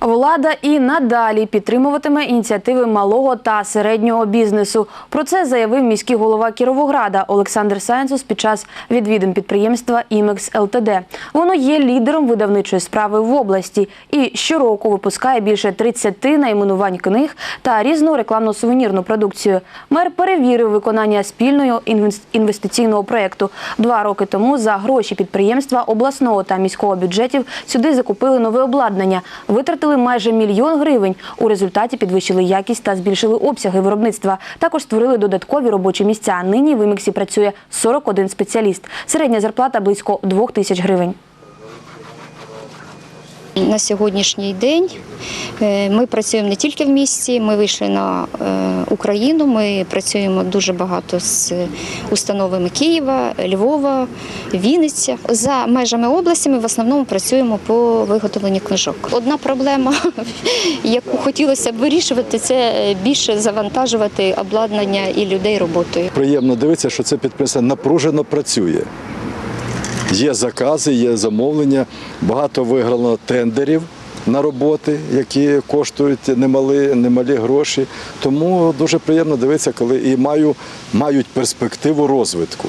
Влада і надалі підтримуватиме ініціативи малого та середнього бізнесу. Про це заявив міський голова Кіровограда Олександр Сайнцус під час відвідин підприємства «Імекс ЛТД». Воно є лідером видавничої справи в області і щороку випускає більше 30 найменувань книг та різну рекламно-сувенірну продукцію. Мер перевірив виконання спільного інвес- інвестиційного проєкту. Два роки тому за гроші підприємства обласного та міського бюджетів сюди закупили нове обладнання, витратили майже мільйон гривень. У результаті підвищили якість та збільшили обсяги виробництва. Також створили додаткові робочі місця. Нині в «Імексі» працює 41 спеціаліст. Середня зарплата близько 2 тисяч гривень. На сьогоднішній день е, ми працюємо не тільки в місті, ми вийшли на е, Україну. Ми працюємо дуже багато з установами Києва, Львова, Вінниця. За межами області ми в основному працюємо по виготовленню книжок. Одна проблема, яку хотілося б вирішувати, це більше завантажувати обладнання і людей роботою. Приємно дивитися, що це підприємство напружено працює. Є закази, є замовлення, багато виграно тендерів на роботи, які коштують немалі, немалі гроші. Тому дуже приємно дивитися, коли і маю, мають перспективу розвитку.